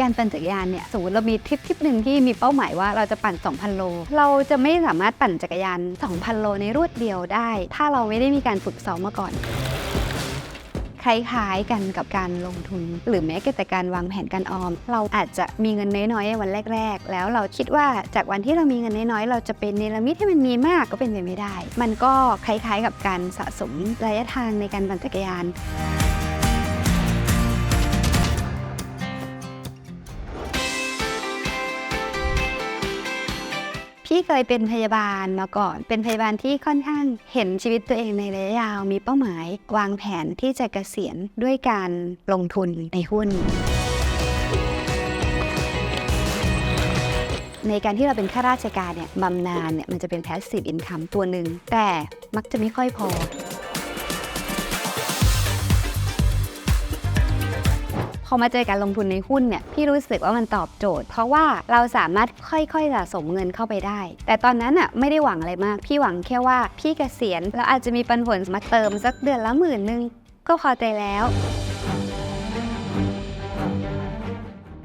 การปั่นจักรยานเนี่ยสมมติเรามีทริปทริปหนึ่งที่มีเป้าหมายว่าเราจะปั่น 2,000 โล เราจะไม่สามารถปั่นจักรยาน 2,000 โลในรวดเดียวได้ ถ้าเราไม่ได้มีการฝึกซ้อมมาก่อน คล้ายๆกันกับการลงทุน หรือแม้แต่การวางแผนการออม เราอาจจะมีเงินน้อยๆวันแรก ๆ แล้วเราคิดว่าจากวันที่เรามีเงินน้อยๆเราจะเป็นเนรมิตให้มันมีมากก็เป็นไปไม่ได้ มันก็คล้ายๆกับการสะสมระยะทางในการปั่นจักรยาน พี่เคยเป็นพยาบาลมาก่อน เป็นพยาบาลที่ค่อนข้างเห็นชีวิตตัวเองในระยะยาว มีเป้าหมายวางแผนที่จะเกษียณด้วยการลงทุนในหุ้น ในการที่เราเป็นข้าราชการเนี่ยบำนาญเนี่ยมันจะเป็น passive income ตัวหนึ่งแต่มักจะไม่ค่อยพอ พอมาเจอการลงทุนในหุ้นเนี่ยพี่รู้สึกว่ามันตอบโจทย์ เพราะว่าเราสามารถค่อยๆสะสมเงินเข้าไปได้ แต่ตอนนั้นอะไม่ได้หวังอะไรมาก พี่หวังแค่ว่าพี่เกษียณแล้วอาจจะมีปันผลมาเติมสักเดือนละหมื่นนึงก็พอใจแล้ว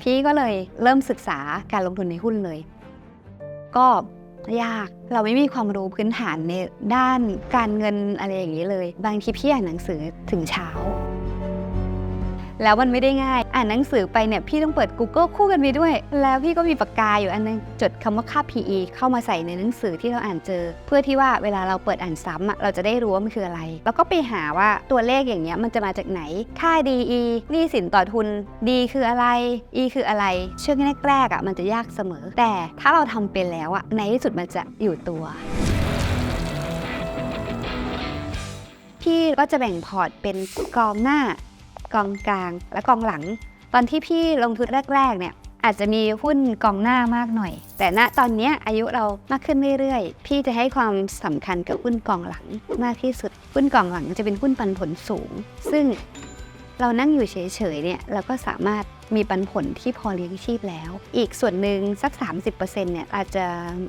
พี่ก็เลยเริ่มศึกษาการลงทุนในหุ้นเลย ก็ยากเราไม่มีความรู้พื้นฐานในด้านการเงินอะไรอย่างนี้เลย บางทีพี่อ่านหนังสือถึงเช้า แล้วมันไม่ได้ง่าย อ่านหนังสือไปเนี่ยพี่ต้องเปิด Google คู่กันไปด้วย แล้วพี่ก็มีปากกาอยู่อันนึงจดคำว่าค่า PE เข้ามาใส่ในหนังสือที่เราอ่านเจอ เพื่อที่ว่าเวลาเราเปิดอ่านซ้ำอะเราจะได้รู้ว่ามันคืออะไร แล้วก็ไปหาว่าตัวเลขอย่างเงี้ยมันจะมาจากไหน ค่า DE หนี้สินต่อทุน D คืออะไร E คืออะไรช่วงแรกๆอะมันจะยากเสมอ แต่ถ้าเราทำเป็นแล้วอะในที่สุดมันจะอยู่ตัวพี่ก็จะแบ่งพอร์ตเป็นกองหน้า กองกลาง และกองหลัง ตอนที่พี่ลงทุนแรกๆเนี่ยอาจจะมีหุ้นกองหน้ามากหน่อย แต่ณตอนนี้อายุเรามากขึ้นเรื่อยๆ พี่จะให้ความสำคัญกับหุ้นกองหลังมากที่สุด หุ้นกองหลังจะเป็นหุ้นปันผลสูง ซึ่งเรานั่งอยู่เฉยๆเนี่ยเราก็สามารถ มีปันผลที่พอเลี้ยงชีพแล้ว อีกส่วนหนึ่งสัก 30%เนี่ยอาจจะ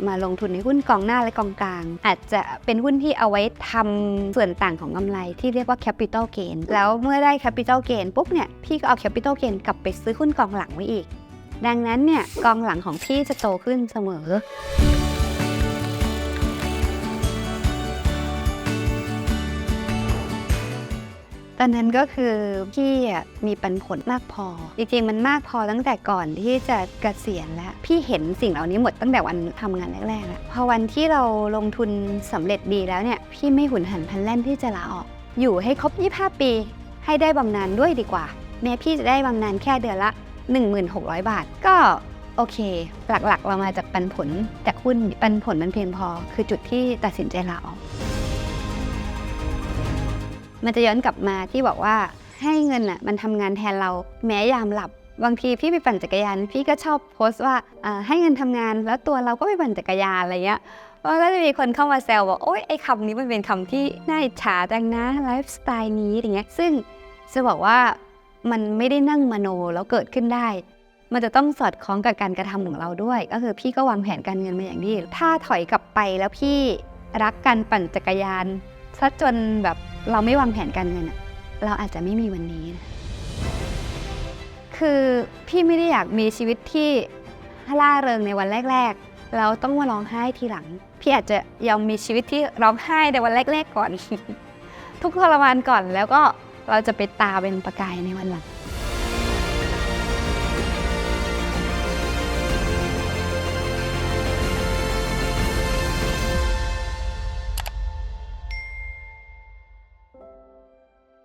มาลงทุนในหุ้นกองหน้าและกองกลาง อาจจะเป็นหุ้นที่เอาไว้ทำส่วนต่างของกำไรที่เรียกว่า capital gain แล้วเมื่อได้ capital gain ปุ๊บเนี่ยพี่ก็เอา capital gain กลับไปซื้อหุ้นกองหลังไว้อีก ดังนั้นเนี่ยกองหลังของพี่จะโตขึ้นเสมอ อนนั้นก็คือพี่มีปันผลมากพอ จริงๆ มันมากพอตั้งแต่ก่อนที่จะเกษียณแล้ว พี่เห็นสิ่งเหล่านี้หมดตั้งแต่วันทำงานแรกๆแล้วพอวันที่เราลงทุนสำเร็จดีแล้วเนี่ยพี่ไม่หุนหันพลันแล่นที่จะลาออก อยู่ให้ครบ 25 ปี ให้ได้บำนาญด้วยดีกว่า แม้พี่จะได้บำนาญแค่เดือนละ 1600 บาท ก็โอเค หลักๆ เรามาจากปันผลจากหุ้นปันผลมันเพียงพอ คือจุดที่ตัดสินใจลาออก มันจะย้อนกลับมาที่บอกว่าให้เงินอะมันทำงานแทนเราแม้ยามหลับบางทีพี่ไปปั่นจักรยานพี่ก็ชอบโพสต์ว่าให้เงินทำงานแล้วตัวเราก็ไปปั่นจักรยานอะไรเงี้ยแล้วก็จะมีคนเข้ามาแซวบอกโอ๊ยไอ้คำนี้มันเป็นคำที่น่าอิจฉาจังนะไลฟ์สไตล์นี้อย่างเงี้ยซึ่งจะบอกว่ามันไม่ได้นั่งมโนแล้วเกิดขึ้นได้ มันจะต้องสอดคล้องกับการกระทำของเราด้วย ก็คือพี่ก็วางแผนการเงินมาอย่างดี ถ้าถอยกลับไปแล้วพี่รักการปั่นจักรยานซะจนแบบ เราไม่วางแผนการเงินอะเราอาจจะไม่มีวันนี้นะคือพี่ไม่ได้อยากมีชีวิตที่ล่าเริงในวันแรก ๆ แล้วต้องมาร้องไห้ทีหลัง พี่อาจจะยอมมีชีวิตที่ร้องไห้ในวันแรก ๆ ก่อน ทุกข์ทรมานก่อนแล้วก็เราจะไปตาเป็นประกายในวันหลัง